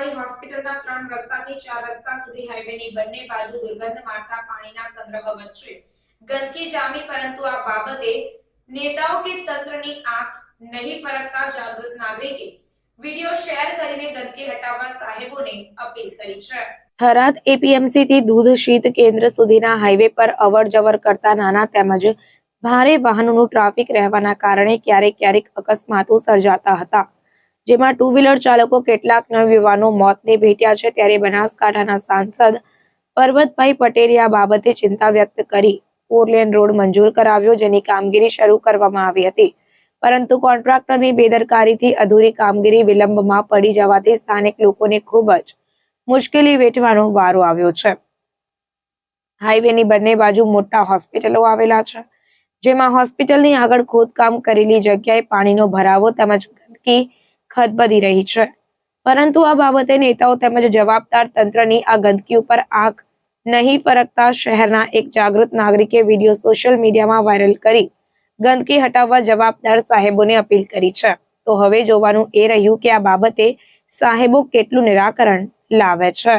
સરકારી હોસ્પિટલના ત્રણ રસ્તાથી ચાર રસ્તા સુધી હાઈવેની બંને બાજુ દુર્ગંધ મારતા પાણીના સંગ્રહ વચ્ચે ગંદકી જામી, પરંતુ આ બાબતે નેતાઓ કે તંત્રની આંખ નહીં ફરકતા જાગૃત નાગરિકે વીડિયો શેર કરીને ગંદકી હટાવવા સાહેબોને અપીલ કરી છે. થરાદ એપીએમસી થી દૂધ શીત કેન્દ્ર સુધીના હાઈવે પર અવર જવર કરતા નાના તેમજ ભારે વાહનોનું ટ્રાફિક રહેવાના કારણે ક્યારેક ક્યારેક અકસ્માતો સર્જાતા હતા. જેમાં ટુ વ્હીલર ચાલકો કેટલાક નવયુવાનો મોતને ભેટ્યા છે ત્યારે બનાસકાંઠાના સાંસદ પરબતભાઈ પટેલે આ બાબતે ચિંતા વ્યક્ત કરી. ફોરલેન રોડ મંજૂર કરાવ્યો, જેની કામગીરી શરૂ કરવામાં આવી હતી. પરંતુ કોન્ટ્રાક્ટરની બેદરકારીથી અધૂરી કામગીરી વિલંબમાં પડી જવાથી સ્થાનિક લોકોને ખૂબ જ મુશ્કેલી વેઠવાનો વારો આવ્યો છે. હાઈવેની બંને બાજુ મોટા હોસ્પિટલો આવેલા છે, જેમાં હોસ્પિટલની આગળ ખોદકામ કરેલી જગ્યાએ પાણીનો ભરાવો તેમજ ગંદકી ખદબદી રહી છે. પરંતુ આ બાબતે નેતાઓ તેમજ જવાબદાર તંત્રની આ ગંદકી ઉપર આંખ નહીં પરખતા શહેરના એક જાગૃત નાગરિકે વીડિયો સોશિયલ મીડિયામાં વાયરલ કરી ગંદકી હટાવવા જવાબદાર સાહેબોને અપીલ કરી છે. તો હવે જોવાનું એ રહ્યું કે આ બાબતે સાહેબો કેટલું નિરાકરણ લાવે છે.